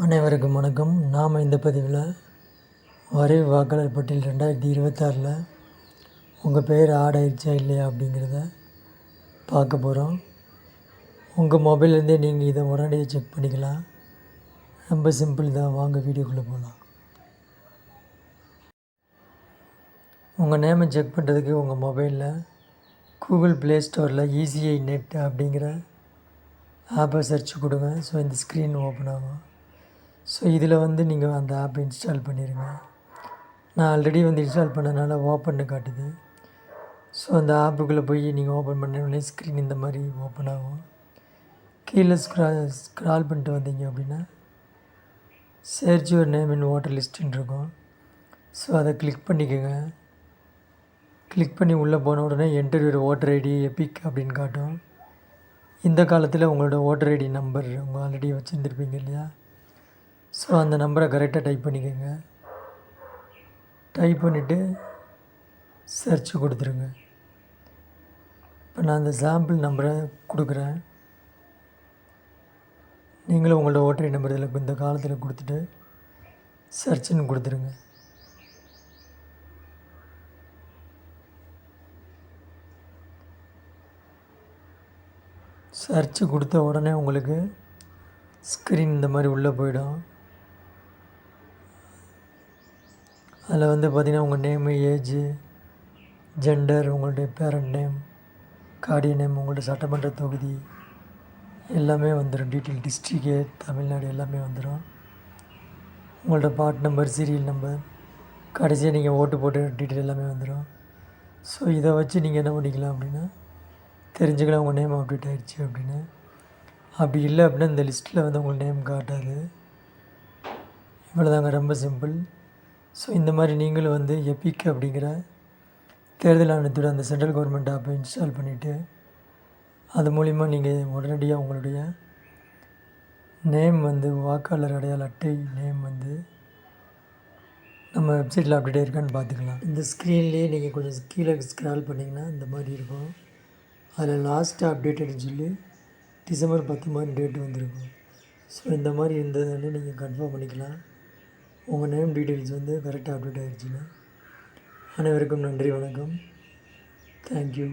அனைவருக்கும் வணக்கம். நாம் இந்த பதிவில் வரைவு வாக்காளர் பட்டியல் ரெண்டாயிரத்தி இருபத்தாறில் உங்கள் பெயர் ஆட் ஆயிடுச்சா இல்லையா அப்படிங்கிறத பார்க்க போகிறோம் உங்கள் மொபைல்லேருந்தே நீங்கள் இதை உடனடியாக செக் பண்ணிக்கலாம். ரொம்ப சிம்பிள் தான். வாங்க வீடியோக்குள்ளே போகலாம் உங்கள் நேமை செக் பண்ணுறதுக்கு உங்கள் மொபைலில் கூகுள் ப்ளே ஸ்டோரில் இசிஐ நெட் அப்படிங்கிற ஆப்பை சர்ச் கொடுங்க. ஸோ இந்த ஸ்க்ரீன் ஓப்பன் ஆகும். ஸோ இதில் வந்து நீங்கள் அந்த ஆப்பை இன்ஸ்டால் பண்ணிடுங்க நான் ஆல்ரெடி வந்து இன்ஸ்டால் பண்ணனால ஓப்பன்னு காட்டுது. ஸோ அந்த ஆப்புக்குள்ளே போய் நீங்கள் ஓப்பன் பண்ண உடனே ஸ்க்ரீன் இந்த மாதிரி ஓப்பன் ஆகும். கீழே ஸ்க்ரா ஸ்க்ரால் பண்ணிட்டு வந்தீங்க அப்படின்னா search your name in voter லிஸ்ட்டுன்னு இருக்கும். ஸோ அதை கிளிக் பண்ணிக்கோங்க. கிளிக் பண்ணி உள்ளே போன உடனே என்டர் ஓட்டர் ஐடி எபிக் அப்படின்னு காட்டும். இந்த காலத்தில் உங்களோட ஓட்டர் ஐடி நம்பர் உங்கள் ஆல்ரெடி வச்சுருந்துருப்பீங்க இல்லையா? ஸோ அந்த நம்பரை கரெக்டாக டைப் பண்ணிக்கோங்க. டைப் பண்ணிவிட்டு சர்ச் கொடுத்துருங்க. இப்போ நான் அந்த சாம்பிள் நம்பரை கொடுக்குறேன். நீங்களும் உங்களோட ஓட்டரி நம்பர் இதில் இந்த காலத்தில் கொடுத்துட்டு சர்ச்சுன்னு கொடுத்துருங்க. சர்ச்சு கொடுத்த உடனே உங்களுக்கு ஸ்க்ரீன் இந்த மாதிரி உள்ளே போயிடும். அதில் வந்து பார்த்திங்கன்னா உங்கள் நேமு ஏஜு ஜெண்டர் உங்களுடைய பேரண்ட் நேம் கார்டியன் நேம் உங்களுடைய சட்டமன்ற தொகுதி எல்லாமே வந்துடும். டீட்டெயில் டிஸ்ட்ரிக்கு தமிழ்நாடு எல்லாமே வந்துடும். உங்களோட பார்ட் நம்பர் சீரியல் நம்பர் கடைசியாக நீங்கள் ஓட்டு போட்டு டீட்டெயில் எல்லாமே வந்துடும். ஸோ இதை வச்சு நீங்கள் என்ன பண்ணிக்கலாம் அப்படின்னா தெரிஞ்சுக்கலாம் உங்கள் நேம் அப்டேட் ஆகிடுச்சு அப்படின்னு. அப்படி இல்லை அப்படின்னா இந்த லிஸ்ட்டில் வந்து உங்கள் நேம் காட்டாது. இவ்வளோதாங்க ரொம்ப சிம்பிள் ஸோ இந்த மாதிரி நீங்களும் வந்து எபிக் அப்படிங்கிற தேர்தல் ஆணையத்தோட அந்த சென்ட்ரல் கவர்மெண்ட் ஆப்பை இன்ஸ்டால் பண்ணிவிட்டு அது மூலிமா நீங்கள் உடனடியாக உங்களுடைய நேம் வந்து வாக்காளர் அடையாள அட்டை நேம் வந்து நம்ம வெப்சைட்டில் அப்டேட் இருக்கான்னு பார்த்துக்கலாம். இந்த ஸ்க்ரீன்லேயே நீங்கள் கொஞ்சம் கீழே ஸ்க்ரால் பண்ணிங்கன்னா இந்த மாதிரி இருக்கும். அதில் லாஸ்ட்டு அப்டேட்டட்னு சொல்லி டிசம்பர் பத்து மாதிரி டேட் வந்திருக்கும். ஸோ இந்த மாதிரி இருந்ததுனாலே நீங்கள் கன்ஃபார்ம் பண்ணிக்கலாம். உங்கள் நேம் டீட்டெயில்ஸ் வந்து கரெக்டாக அப்டேட் ஆகிடுச்சுன்னா அனைவருக்கும் நன்றி வணக்கம். தேங்க்யூ